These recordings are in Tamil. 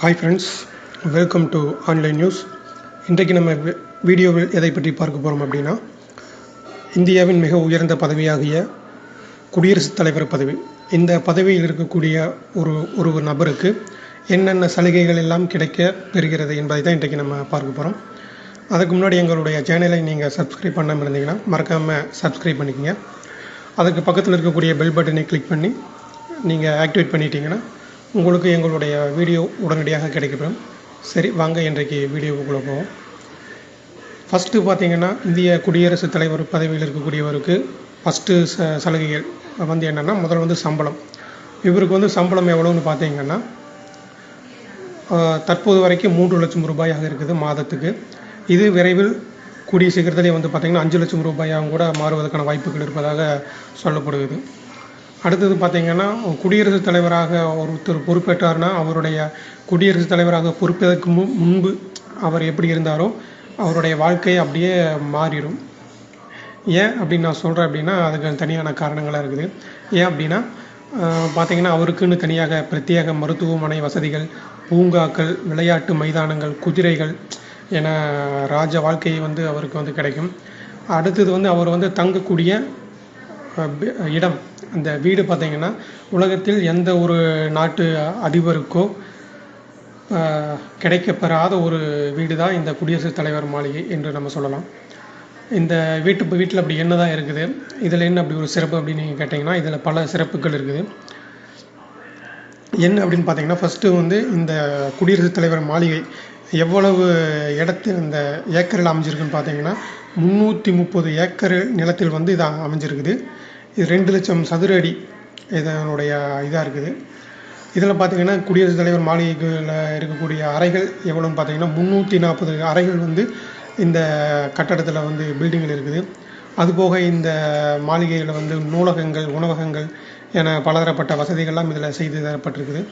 Hi friends welcome to online news இன்றைக்கு நம்ம வி- வீடியோவில் எதை பற்றி பார்க்க போகிறோம் அப்படின்னா இந்தியாவின் மிக உயர்ந்த பதவியாகிய குடியரசுத் தலைவர் பதவி. இந்த பதவியில் இருக்கக்கூடிய ஒரு ஒரு நபருக்கு என்னென்ன சலுகைகள் எல்லாம் கிடைக்க பெறுகிறது என்பதை தான் இன்றைக்கு நம்ம பார்க்க போகிறோம் அதுக்கு முன்னாடி எங்களுடைய சேனலை நீங்கள் சப்ஸ்கிரைப் பண்ணாமல் இருந்தீங்கன்னா மறக்காமல் சப்ஸ்கிரைப் பண்ணிக்கங்க. அதுக்கு பக்கத்தில் இருக்கக்கூடிய பெல் பட்டனை கிளிக் பண்ணி நீங்கள் ஆக்டிவேட் பண்ணிட்டீங்கன்னா உங்களுக்கு எங்களுடைய வீடியோ உடனடியாக கிடைக்கப்படும் சரி வாங்க இன்றைக்கு வீடியோவுக்குள்ளே போவோம். ஃபஸ்ட்டு பார்த்தீங்கன்னா இந்திய குடியரசுத் தலைவர் பதவியில் இருக்கக்கூடியவருக்கு ஃபஸ்ட்டு ச சலுகைகள் வந்து என்னென்னா முதல்ல வந்து சம்பளம். இவருக்கு வந்து சம்பளம் எவ்வளோன்னு பார்த்தீங்கன்னா தற்போது வரைக்கும் மூன்று லட்சம் ரூபாயாக இருக்குது மாதத்துக்கு. இது விரைவில் கூடிய சீக்கிரத்திலே வந்து பார்த்திங்கன்னா அஞ்சு லட்சம் ரூபாயாக கூட மாறுவதற்கான வாய்ப்புகள் இருப்பதாக சொல்லப்படுகிறது. அடுத்தது பார்த்தீங்கன்னா குடியரசுத் தலைவராக ஒருத்தர் பொறுப்பேற்றார்னா அவருடைய குடியரசுத் தலைவராக பொறுப்பதற்கு மு- முன்பு அவர் எப்படி இருந்தாரோ அவருடைய வாழ்க்கை அப்படியே மாறிடும். ஏன் அப்படின்னு நான் சொல்கிறேன் அப்படின்னா அதுக்கு தனியான காரணங்களாக இருக்குது. ஏன் அப்படின்னா பார்த்திங்கன்னா பார்த்தீங்கன்னா அவருக்குன்னு தனியாக பிரத்யேக மருத்துவமனை வசதிகள் பூங்காக்கள் விளையாட்டு மைதானங்கள் குதிரைகள் என ராஜ வாழ்க்கை வந்து அவருக்கு வந்து கிடைக்கும். அடுத்தது வந்து அவர் வந்து தங்கக்கூடிய இடம். அந்த வீடு பார்த்தீங்கன்னா உலகத்தில் எந்த ஒரு நாட்டு அதிபருக்கோ கிடைக்கப்பெறாத ஒரு வீடு தான் இந்த குடியரசுத் தலைவர் மாளிகை என்று நம்ம சொல்லலாம். இந்த வீட்டு வீட்டில் அப்படி என்ன தான் இருக்குது? இதில் என்ன அப்படி ஒரு சிறப்பு அப்படின்னு நீங்கள் கேட்டிங்கன்னா இதில் பல சிறப்புகள் இருக்குது. என்ன அப்படின்னு பார்த்தீங்கன்னா ஃபஸ்ட்டு வந்து இந்த குடியரசுத் தலைவர் மாளிகை எவ்வளவு இடத்து இந்த ஏக்கரில் அமைஞ்சிருக்குன்னு பார்த்தீங்கன்னா முந்நூற்றி முப்பது ஏக்கர் நிலத்தில் வந்து இது அமைஞ்சிருக்குது. இது ரெண்டு லட்சம் சதுர அடி இதனுடைய இதாக இருக்குது. இதில் பார்த்தீங்கன்னா குடியரசுத் தலைவர் மாளிகையில் இருக்கக்கூடிய அறைகள் எவ்வளோன்னு பார்த்தீங்கன்னா முந்நூற்றி நாற்பது அறைகள் வந்து இந்த கட்டடத்தில் வந்து பில்டிங்கில் இருக்குது. அதுபோக இந்த மாளிகையில் வந்து நூலகங்கள் உணவகங்கள் என பலதரப்பட்ட வசதிகள்லாம் இதில் செய்து தரப்பட்டிருக்குது.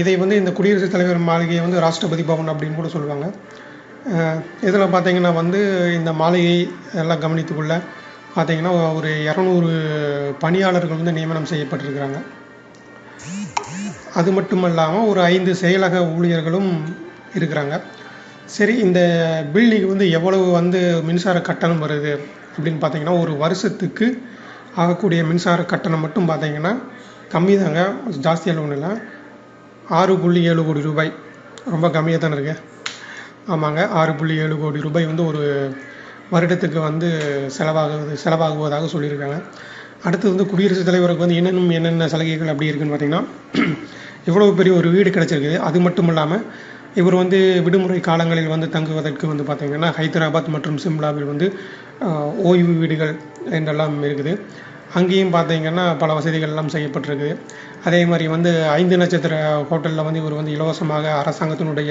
இதை வந்து இந்த குடியரசுத் தலைவர் மாளிகையை வந்து ராஷ்டிரபதி பவன் அப்படின்னு கூட சொல்லுவாங்க. இதில் பார்த்தீங்கன்னா வந்து இந்த மாளிகை எல்லாம் கவனித்துக்குள்ள பார்த்தீங்கன்னா ஒரு இரநூறு பணியாளர்கள் வந்து நியமனம் செய்யப்பட்டிருக்கிறாங்க. அது மட்டும் இல்லாமல் ஒரு ஐந்து செயலக ஊழியர்களும் இருக்கிறாங்க. சரி இந்த பில்டிங் வந்து எவ்வளவு வந்து மின்சார கட்டணம் வருது அப்படின்னு பார்த்தீங்கன்னா ஒரு வருஷத்துக்கு ஆகக்கூடிய மின்சார கட்டணம் மட்டும் பார்த்தீங்கன்னா கம்மி தாங்க ஜாஸ்தியாக ஒன்றும் இல்லை ஆறு புள்ளி ஏழு கோடி ரூபாய். ரொம்ப கம்மியாக தானே இருக்கு. ஆமாங்க ஆறு புள்ளி ஏழு கோடி ரூபாய் வந்து ஒரு வருடத்துக்கு வந்து செலவாகுது செலவாகுவதாக சொல்லியிருக்காங்க. அடுத்து வந்து குடியரசுத் தலைவருக்கு வந்து என்னென்ன என்னென்ன சலுகைகள் அப்படி இருக்குன்னு பார்த்தீங்கன்னா இவ்வளவு பெரிய ஒரு வீடு கிடச்சிருக்குது. அது மட்டும் இல்லாமல் இவர் வந்து விடுமுறை காலங்களில் வந்து தங்குவதற்கு வந்து பார்த்தீங்கன்னா ஹைதராபாத் மற்றும் சிம்லாவில் வந்து ஓய்வு வீடுகள் என்றெல்லாம் இருக்குது. அங்கேயும் பார்த்தீங்கன்னா பல வசதிகள் எல்லாம் செய்யப்பட்டிருக்குது. அதே மாதிரி வந்து ஐந்து நட்சத்திர ஹோட்டலில் வந்து இவர் வந்து இலவசமாக அரசாங்கத்தினுடைய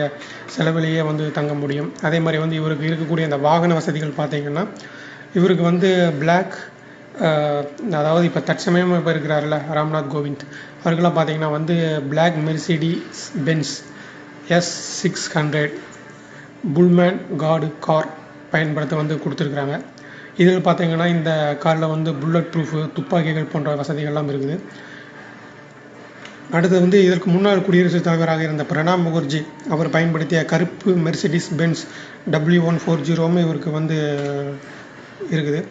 செலவிலேயே வந்து தங்க முடியும். அதே மாதிரி வந்து இவருக்கு இருக்கக்கூடிய அந்த வாகன வசதிகள் பார்த்தீங்கன்னா இவருக்கு வந்து பிளாக் அதாவது இப்போ தற்சமயம் இப்போ இருக்கிறார்ல ராம்நாத் கோவிந்த். அவருக்கெல்லாம் பார்த்தீங்கன்னா வந்து black Mercedes Benz S six hundred Pullman guard car பயன்படுத்த வந்து கொடுத்துருக்குறாங்க. இதில் பார்த்தீங்கன்னா இந்த காரில் வந்து புல்லட் ப்ரூஃபு துப்பாக்கிகள் போன்ற வசதிகள்லாம் இருக்குது. அடுத்து வந்து இதற்கு முன்னாள் குடியரசுத் தலைவராக இருந்த பிரணாப் முகர்ஜி அவர் பயன்படுத்திய கருப்பு Mercedes Benz W one four ஜீரோவும் இவருக்கு வந்து இருக்குது.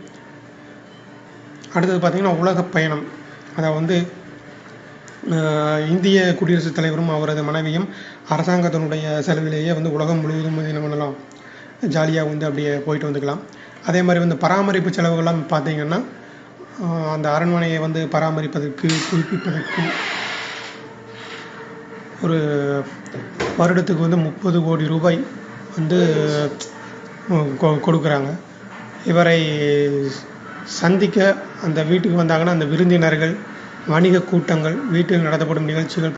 அடுத்தது பார்த்திங்கன்னா உலக பயணம். அதாவது வந்து இந்திய குடியரசுத் தலைவரும் அவரது மனைவியும் அரசாங்கத்தினுடைய செலவிலேயே வந்து உலகம் முழுவதும் வந்து என்ன பண்ணலாம்? ஜாலியாக வந்து அப்படியே போயிட்டு வந்துக்கலாம். அதே மாதிரி வந்து பராமரிப்பு செலவுகள்லாம் பார்த்தீங்கன்னா அந்த அரண்மனையை வந்து பராமரிப்பதற்கு புதுப்பிப்பதற்கு ஒரு வருடத்துக்கு வந்து முப்பது கோடி ரூபாய் வந்து கொ- கொடுக்குறாங்க. இவரை சந்திக்க அந்த வீட்டுக்கு வந்தாங்கன்னா அந்த விருந்தினர்கள் வணிக கூட்டங்கள் வீட்டில் நடத்தப்படும் நிகழ்ச்சிகள்